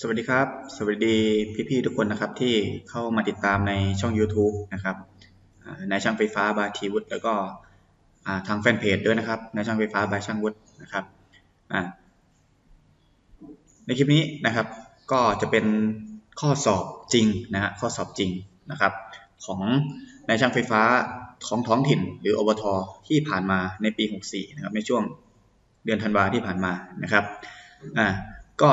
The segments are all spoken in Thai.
สวัสดีครับ สวัสดีพี่ๆทุกคนนะครับที่เข้ามาติดตามในช่อง YouTube นะครับอ่าในช่างไฟฟ้าบาทีวุฒิแล้วก็ทางแฟนเพจด้วยนะครับในช่างไฟฟ้าบายช่างวุฒินะครับในคลิปนี้นะครับก็จะเป็นข้อสอบจริงนะฮะข้อสอบจริงนะครับ ของในช่างไฟฟ้าของท้องถิ่น หรืออบทที่ผ่านมาในปี 64นะครับในช่วงเดือนธันวาที่ผ่านมานะครับอ่าก็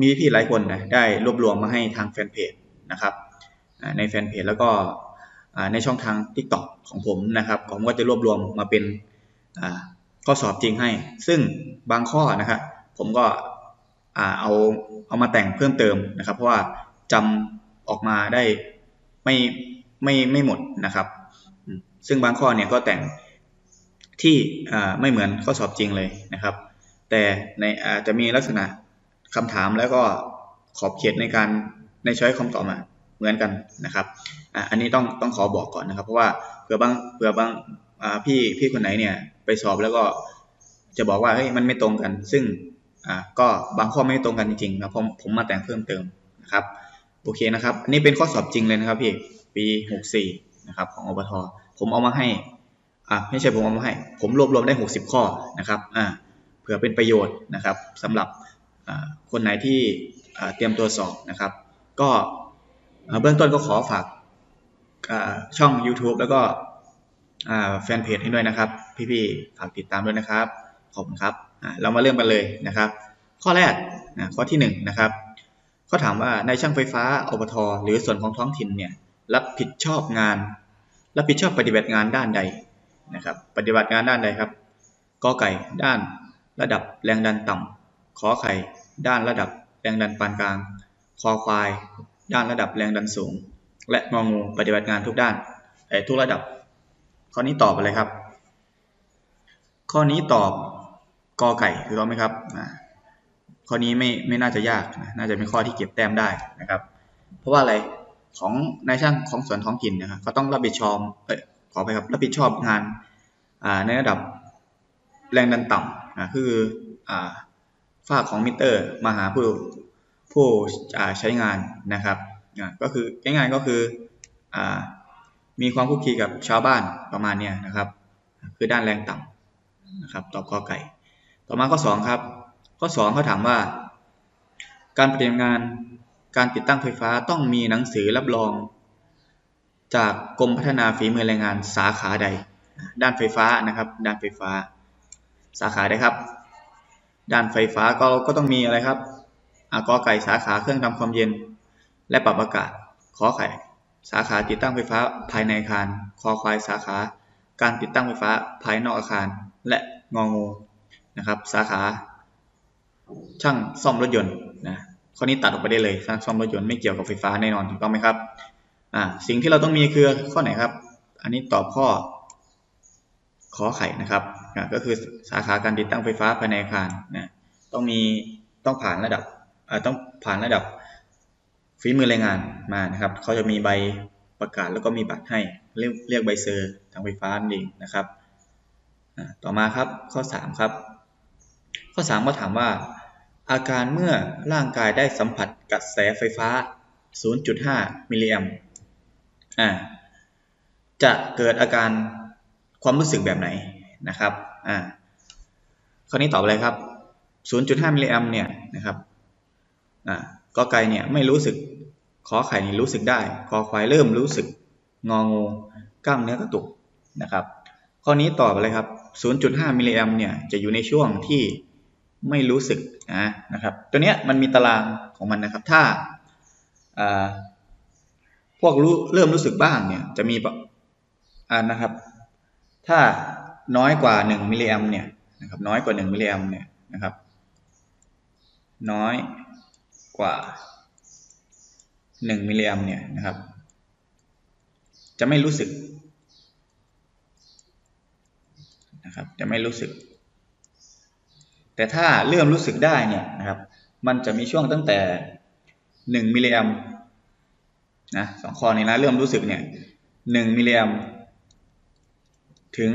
มีพี่หลายคนนะได้รวบรวมมาให้ทางแฟนเพจนะครับในแฟนเพจแล้วก็ในช่องทาง TikTok ของผมนะครับ ผมก็จะรวบรวมมาเป็นข้อสอบจริงให้ ซึ่งบางข้อนะครับผมก็เอาเอามาแต่งเพิ่มเติมนะครับ เพราะว่าจำออกมาได้ไม่ไม่ไม่หมดนะครับ ซึ่งบางข้อเนี่ยก็แต่งที่ไม่เหมือนข้อสอบจริงเลยนะครับ แต่ในจะมีลักษณะ คำถามแล้วก็ขอบเขตในการในช้อยคำตอบอะเหมือนกันนะครับอันนี้ต้องต้องขอบอกก่อนนะครับ เพราะว่าเผื่อบางเผื่อบางพี่พี่คนไหนเนี่ยไปสอบแล้วก็จะบอกว่าเฮ้ยมันไม่ตรงกัน ซึ่งอ่าก็บางข้อไม่ตรงกันจริงๆนะผมผมมาแต่งเพิ่มเติมนะครับโอเคนะครับอันนี้เป็นข้อสอบจริงเลยนะครับพี่ปี 64นะครับของอบทผมเอามาให้อ่าไม่ใช่ผมเอามาให้ ผมรวบรวมได้ 60 ข้อนะครับอ่าเผื่อเป็นประโยชน์นะครับสำหรับ คนไหนที่เตรียมตัวสอบนะครับ ก็เบื้องต้นก็ขอฝากช่อง YouTube แล้วก็แฟนเพจให้ด้วยนะครับ พี่ๆฝากติดตามด้วยนะครับขอบคุณครับเรามาเริ่มกันเลยนะครับ ข้อแรกนะข้อที่หนึ่งนะครับเขาถามว่าในช่างไฟฟ้าอบทหรือส่วนของท้องถิ่นเนี่ยรับผิดชอบงาน รับผิดชอบปฏิบัติงานด้านใดนะครับ ปฏิบัติงานด้านใดครับกอไก่ด้านระดับแรงดันต่ำ ขอไข่ ด้านระดับแรงดันปานกลาง คอควาย ด้านระดับแรงดันสูง และงองูปฏิบัติงานทุกด้านเอ่อทุกระดับ ข้อนี้ตอบอะไรครับ ข้อนี้ตอบกอไก่ถูกต้องไหมครับข้อนี้ไม่ไม่น่าจะยากน่าจะเป็นข้อที่เก็บแต้มได้นะครับ เพราะว่าอะไรของนายช่างของส่วนท้องถิ่นนะครับเขาต้องรับผิดชอบเอ้ยขอไปครับรับผิดชอบงานในระดับแรงดันต่ำอ่าคือ อ่าฝ้าของมิเตอร์มาหาผู้ผู้ใช้งานนะครับก็คือง่ายๆก็คืออมีความคุกคีกับชาวบ้านประมาณนี้นะครับ คือด้านแรงต่ำนะครับตอบข้อไก่ ต่อมาข้อ2ครับข้อ2เขาถามว่า การปฏิบัติงานการติดตั้งไฟฟ้าต้องมีหนังสือรับรอง จากกรมพัฒนาฝีมือแรงงานสาขาใด ด้านไฟฟ้านะครับ ด้านไฟฟ้าสาขาใดครับ ด้านไฟฟ้าก็ก็ต้องมีอะไรครับอากอไก่สาขาเครื่องทำความเย็น และปรับอากาศ ขอไข่ สาขาติดตั้งไฟฟ้าภายในอาคาร คอควายสาขา การติดตั้งไฟฟ้าภายนอกอาคาร และงองูนะครับสาขา ช่างซ่อมรถยนต์นะข้อนี้ตัดออกไปได้เลยช่างซ่อมรถยนต์ไม่เกี่ยวกับไฟฟ้าแน่นอนถูกต้องไหมครับอ่าสิ่งที่เราต้องมีคือข้อไหนครับ อันนี้ตอบข้อขอไข่นะครับ อ่าก็คือสาขาการติดตั้งไฟฟ้าภายในอาคารนะต้องมีต้องผ่านระดับต้องผ่านระดับฝีมือแรงงานมานะครับเขาจะมีใบประกาศแล้วก็มีบัตรให้เรียกเรียกใบเซอร์ทางไฟฟ้านั่นเองนะครับต่อมาครับข้อ 3 ครับ ข้อ 3 ก็ถามว่า อาการเมื่อร่างกายได้สัมผัสกระแสไฟฟ้า 0.5 มิลลิแอมจะเกิดอาการความรู้สึกแบบไหน นะครับอ่าข้อนี้ตอบอะไรครับ 0.5 มิลลิแอมเนี่ยนะครับอ่ากอไก่เนี่ยไม่รู้สึกขอไข่นี่รู้สึกได้คอควายเริ่มรู้สึกงองูกล้ามเนื้อกระตุกนะครับ ข้อนี้ตอบอะไรครับ 0.5 มิลลิแอมเนี่ยจะอยู่ในช่วงที่ไม่รู้สึกนะนะครับ ตัวเนี้ยมันมีตารางของมันนะครับ ถ้าอ่าพวกรู้เริ่มรู้สึกบ้างเนี่ยจะมีอ่านะครับ ถ้า น้อยกว่า 1 มิลลิแอมเนี่ยนะครับน้อยกว่า 1 มิลลิแอมเนี่ยนะครับ น้อยกว่า 1 มิลลิแอมเนี่ยนะครับ จะไม่รู้สึกนะครับจะไม่รู้สึก แต่ถ้าเริ่มรู้สึกได้เนี่ยนะครับ มันจะมีช่วงตั้งแต่ 1 มิลลิแอมนะสองข้อนี้นะเริ่มรู้สึกเนี่ย1มิลลิแอมถึง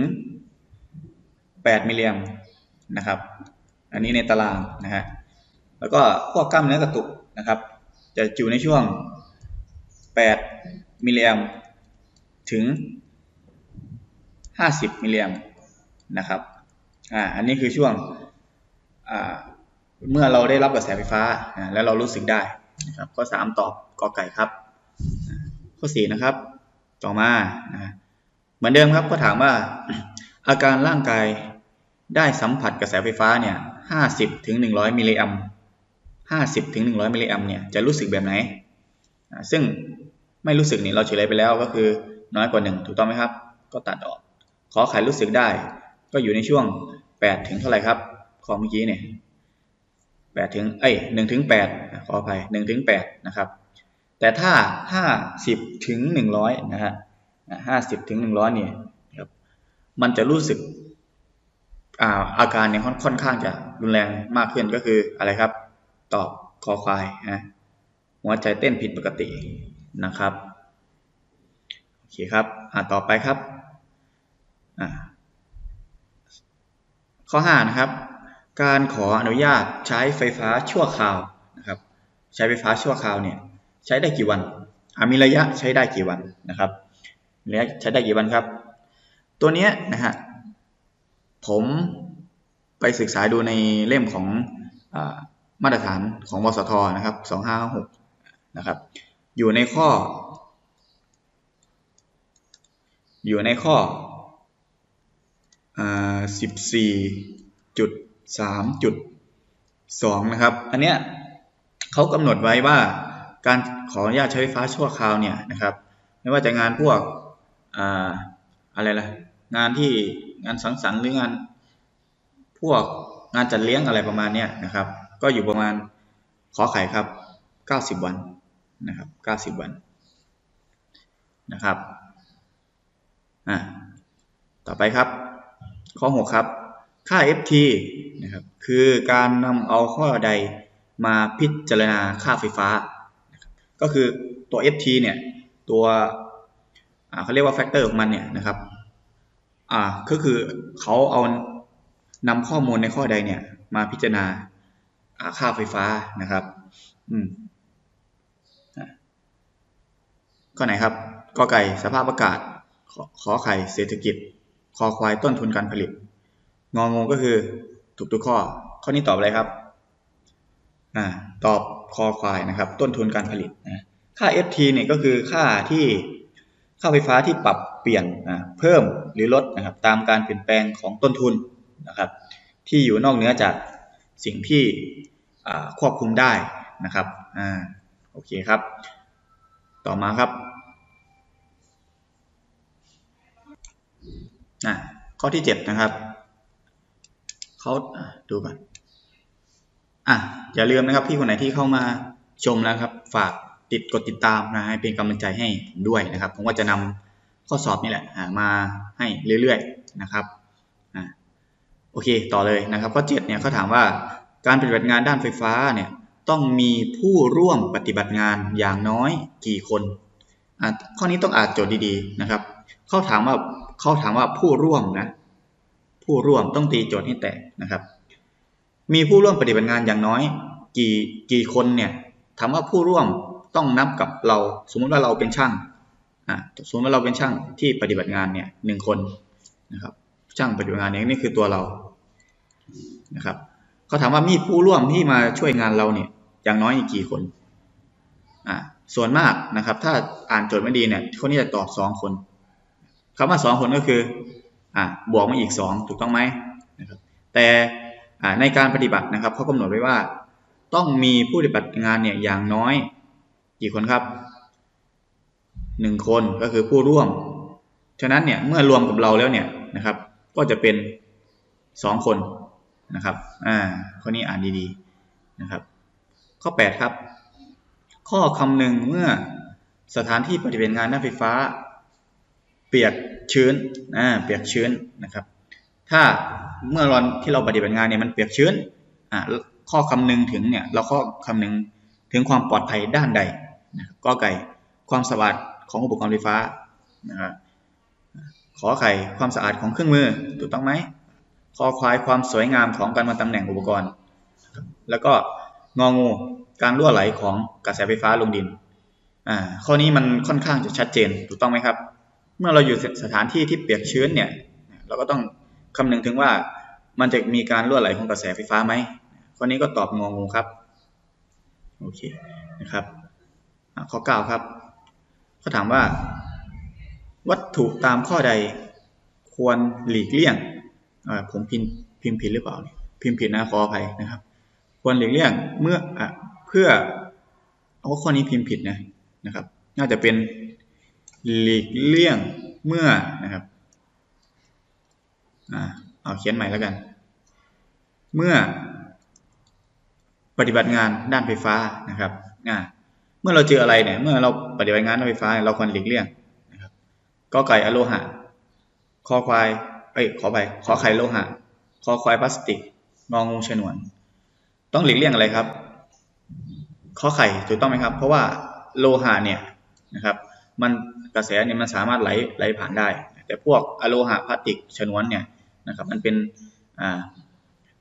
8 มิลลิแอมนะครับ อันนี้ในตารางนะฮะ แล้วก็พวกกล้ามเนื้อกระตุกนะครับ จะอยู่ในช่วง 8 มิลลิแอมถึง 50 มิลลิแอมนะครับ อ่า อันนี้คือช่วง อ่า เมื่อเราได้รับกระแสไฟฟ้าอ่าแล้วเรารู้สึกได้นะครับ ข้อ 3 ตอบกอไก่ครับ ข้อ 4 นะครับ ต่อมานะเหมือนเดิมครับก็ถามว่าอาการร่างกาย ได้สัมผัสกระแสไฟฟ้าเนี่ย50ถึง100มิลลิแอม50ถึง100มิลลิแอมเนี่ยจะรู้สึกแบบไหน ซึ่งไม่รู้สึกนี่เราเฉลยไปแล้วก็คือน้อยกว่า1ถูกต้องไหมครับ ก็ตัดออก ขอไขรู้สึกได้ ก็อยู่ในช่วง8ถึงเท่าไหร่ครับข้อเมื่อกี้เนี่ย8ถึงเอ้ย1ถึง8ขออภัย1ถึง8นะครับ แต่ถ้า50ถึง100นะฮะ50ถึง100เนี่ยมันจะรู้สึก อาอาการเนี่ยค่อนข้างจะรุนแรงมากขึ้นก็คืออะไรครับ ตอบคอควายนะหัวใจเต้นผิดปกตินะครับโอเคครับอ่าต่อไปครับอ่าข้อ5นะครับ การขออนุญาตใช้ไฟฟ้าชั่วคราวนะครับ ใช้ไฟฟ้าชั่วคราวเนี่ยใช้ได้กี่วันมีระยะใช้ได้กี่วันนะครับระยะใช้ได้กี่วันครับ ตัวนี้นะฮะ ผมไปศึกษาดูในเล่มของอมาตรฐานของวสทนะครับ 2556นะครับ อยู่ในข้อ อยู่ในข้อ14.3.2 นะครับ อันเนี้ยเขากำหนดไว้ว่าการขออนุญาตใช้ไฟฟ้าชั่วคราวเนี่ยนะครับ ไม่ว่าจะงานพวกอะไรล่ะ งานที่งานสังสรรค์หรืองานพวกงานจัดเลี้ยงอะไรประมาณนี้นะครับ ก็อยู่ประมาณขอไข่ครับ 90 วันนะครับ90 วันนะครับอ่าต่อไปครับ ข้อ 6 ครับ ค่า ft นะครับคือการนำเอาข้อใดมาพิจารณาค่าไฟฟ้า ก็คือตัว ft เนี่ยตัวเขาเรียกว่าแฟกเตอร์ของมันเนี่ยนะครับ อ่าก็คือเขาเอานำข้อมูลในข้อใดเนี่ย มาพิจารณาค่าไฟฟ้านะครับ อืมข้อไหนครับกอไก่สภาพอากาศขอไข่เศรษฐกิจ คอควายต้นทุนการผลิต งองงก็คือถูกทุกข้อ ข้อนี้ตอบอะไรครับอ่าตอบคอควายนะครับ ต้นทุนการผลิตนะค่า FT เนี่ยก็คือค่าที่ค่าไฟฟ้าที่ปรับ เปลี่ยนนะเพิ่มหรือลดนะครับตามการเปลี่ยนแปลงของต้นทุนนะครับ ที่อยู่นอกเหนือจากสิ่งที่ควบคุมได้นะครับอ่าโอเคครับ ต่อมาครับอะข้อที่ 7 นะครับเขาดูก่อนอะอย่าลืมนะครับพี่คนไหนที่เข้ามาชมแล้วครับ ฝากติดกดติดตามนะให้เป็นกำลังใจให้ผมด้วยนะครับ ผมก็จะนำ ข้อสอบนี่แหละมาให้เรื่อยๆนะครับอ่าโอเคต่อเลยนะครับข้อ7เนี่ยเขาถามว่าการปฏิบัติงานด้านไฟฟ้าเนี่ยต้องมีผู้ร่วมปฏิบัติงานอย่างน้อยกี่คนข้อนี้ต้องอ่านโจทย์ดีๆนะครับเขาถามว่าเขาถามว่าผู้ร่วมนะผู้ร่วมต้องตีโจทย์ให้แตกนะครับ มีผู้ร่วมปฏิบัติงานอย่างน้อย กี่กี่คนเนี่ยถามว่าผู้ร่วมต้องนับกับเรา สมมติว่าเราเป็นช่าง อ่าสมมติว่าเราเป็นช่างที่ปฏิบัติงานเนี่ยหนึ่งคนนะครับ ช่างปฏิบัติงานเนี่ยนี่คือตัวเรานะครับเขาถามว่ามีผู้ร่วมที่มาช่วยงานเราเนี่ยอย่างน้อยกี่คนอ่าส่วนมากนะครับ ถ้าอ่านโจทย์ไม่ดีเนี่ยคนนี้จะตอบสองคนคำว่าสองคนก็คืออ่าบวกมาอีกสองถูกต้องไหมนะครับแต่ในการปฏิบัตินะครับเขากำหนดไว้ว่า ต้องมีผู้ปฏิบัติงานเนี่ยอย่างน้อยกี่คนครับ หนึ่งคนก็คือผู้ร่วม ฉะนั้นเนี่ยเมื่อรวมกับเราแล้วเนี่ยนะครับ ก็จะเป็นสองคนนะครับ อ่า ข้อนี้อ่านดีๆนะครับ ข้อ 8 ครับ ข้อคำหนึ่งเมื่อสถานที่ปฏิบัติงานด้านไฟฟ้า เปียกชื้น อ่า เปียกชื้นนะครับ ถ้าเมื่อรอนที่เราปฏิบัติงานเนี่ยมันเปียกชื้น อ่า ข้อคำหนึ่งถึงเนี่ย เราข้อคำหนึ่งถึงความปลอดภัยด้านใดนะก็ไก่ความสะอาด ของอุปกรณ์ไฟฟ้านะครับขอไข่ความสะอาดของเครื่องมือถูกต้องไหมคอควายความสวยงามของการมาตำแหน่งอุปกรณ์ แล้วก็งองูการรั่วไหลของกระแสไฟฟ้าลงดินอ่าข้อนี้มันค่อนข้างจะชัดเจนถูกต้องไหมครับ เมื่อเราอยู่สถานที่ที่เปียกชื้นเนี่ยเราก็ต้องคำนึงถึงว่ามันจะมีการรั่วไหลของกระแสไฟฟ้าไหมข้อนี้ก็ตอบงองูครับโอเคนะครับข้อ9ครับ เขาถามว่า วัตถุตามข้อใดควรหลีกเลี่ยงผมพิมพ์พิมพ์ผิดหรือเปล่า พิมพ์ผิดนะขออภัยนะครับ ควรหลีกเลี่ยงเมื่ออเพื่อเอาข้อนี้พิมพ์ผิดนะนะครับ น่าจะเป็นหลีกเลี่ยงเมื่อนะครับอเอาเขียนใหม่แล้วกัน เมื่อปฏิบัติงานด้านไฟฟ้านะครับอ่า เมื่อเราเจออะไรเนี่ย เมื่อเราปฏิบัติงานด้านไฟฟ้าเราควรหลีกเลี่ยงนะครับก็ไก่อโลหะคอควายเอ้ยขอไปขอไข่โลหะคอควายพลาสติกงองูฉนวน ต้องหลีกเลี่ยงอะไรครับขอไข่ถูกต้องไหมครับ เพราะว่าโลหะเนี่ยนะครับ มันกระแสเนี่ยมันสามารถไหลไหลผ่านได้ แต่พวกอะโลหะพลาสติกฉนวนเนี่ยนะครับ มันเป็น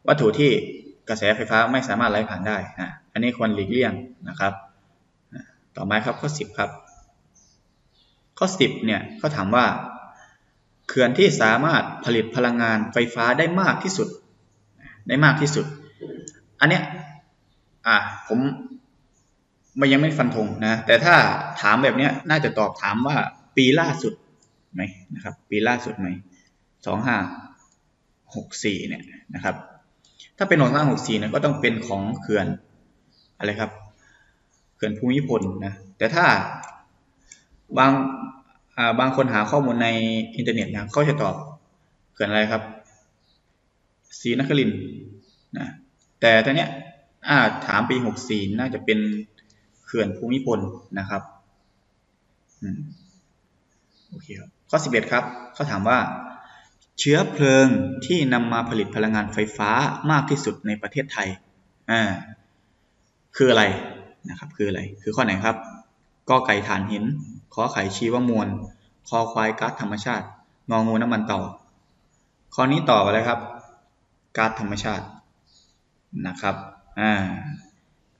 วัตถุที่กระแสไฟฟ้าไม่สามารถไหลผ่านได้อ่าอันนี้ควรหลีกเลี่ยงนะครับ ต่อมาครับข้อ 10 ครับ ข้อ 10เนี่ยเขาถามว่าเขื่อนที่สามารถผลิตพลังงานไฟฟ้าได้มากที่สุด ได้มากที่สุด อันเนี้ยอ่าผมมันยังไม่ฟันธงนะ แต่ถ้าถามแบบเนี้ยน่าจะตอบถามว่าปีล่าสุดไหมนะครับ ปีล่าสุดไหมสองห้าหกสี่เนี่ยนะครับ ถ้าเป็นสองห้าหกสี่เนี่ยก็ต้องเป็นของเขื่อนอะไรครับ ขื่อนภูมิพลนะแต่ถ้าบางบางคนหาข้อมูลในอินเทอร์เน็ตนะเขาจะตอบเกิดอะไรครับศรีนครินนะแต่ตอนเนี้ยถามปีหกสี่น่าจะเป็นเขื่อนภูมิพลนะครับโอเคครับข้อสิบเอ็ดครับเขาถามว่า เชื้อเพลิงที่นำมาผลิตพลังงานไฟฟ้ามากที่สุดในประเทศไทยอ่าคืออะไร นะครับคืออะไร คือข้อไหนครับกอไก่ฐานหินขอไข่ชีวมวลคอควายก๊าซธรรมชาติ งองูน้ำมันเต่าข้อนี้ตอบอะไรครับก๊าซธรรมชาตินะครับอ่า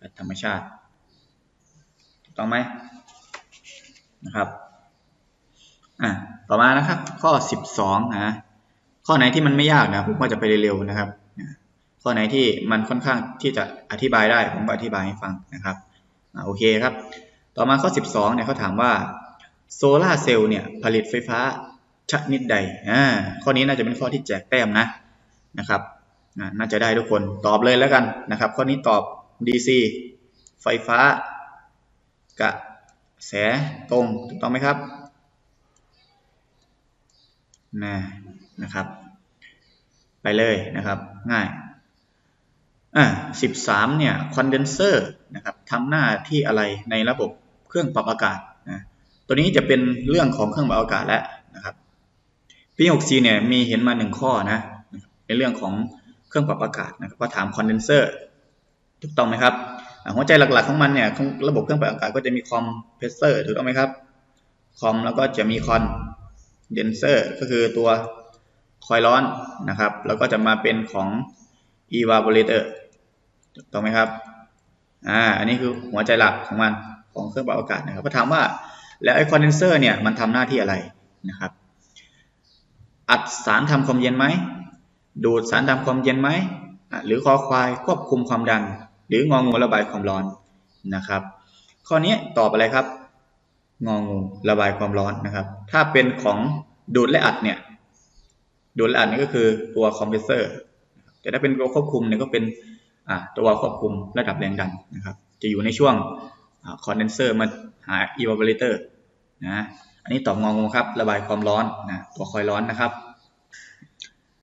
ก๊าซธรรมชาติถูกต้องไหมนะครับอ่าต่อมานะครับ ข้อสิบสองนะข้อไหนที่มันไม่ยากนะผมก็จะไปเร็วๆนะครับข้อไหนที่มันค่อนข้างที่จะอธิบายได้ผมก็อธิบายให้ฟังนะครับ โอเคครับ ต่อมาข้อ 12เนี่ยเขาถามว่าโซลาเซลล์เนี่ยผลิตไฟฟ้าชนิดใดอ่าข้อนี้น่าจะเป็นข้อที่แจกแต้มนะนะครับน่าจะได้ทุกคนตอบเลยแล้วกันนะครับ ข้อนี้ตอบ DC ไฟฟ้ากระแสตรงถูกต้องไหมครับนะนะครับ ไปเลยนะครับง่าย อ่าสิบสามเนี่ยคอนเดนเซอร์นะครับทำหน้าที่อะไรในระบบเครื่องปรับอากาศนะตัวนี้จะเป็นเรื่องของเครื่องปรับอากาศแล้วนะครับปีหกสี่เนี่ยมีเห็นมาหนึ่งข้อนะในเรื่องของเครื่องปรับอากาศนะครับว่าถามคอนเดนเซอร์ถูกต้องไหมครับหัวใจหลักๆของมันเนี่ยระบบเครื่องปรับอากาศก็จะมีคอมเพรสเซอร์ถูกต้องไหมครับคอมแล้วก็จะมีคอนเดนเซอร์ก็คือตัวคอยร้อนนะครับ แล้วก็จะมาเป็นของ evaporator ถูกต้องไหมครับอ่าอันนี้คือหัวใจหลักของมันของเครื่องปรับอากาศนะครับก็ถามว่าแล้วไอ้คอนเดนเซอร์เนี่ยมันทำหน้าที่อะไรนะครับอัดสารทำความเย็นไหมดูดสารทำความเย็นไหมหรือคอควายควบคุมความดัน หรืององูระบายความร้อนนะครับ ข้อนี้ตอบอะไรครับ งองูระบายความร้อนนะครับ ถ้าเป็นของดูดและอัดเนี่ยดูดและอัดนี่ก็คือตัวคอมเพรสเซอร์ แต่ถ้าเป็นตัวควบคุมเนี่ยก็เป็นตัวควบคุมระดับแรงดันนะครับ จะอยู่ในช่วงคอนเดนเซอร์มาหาอีวาเบเลเตอร์นะ อันนี้ตอบงองูครับ ระบายความร้อนนะ ตัวคอยร้อนนะครับ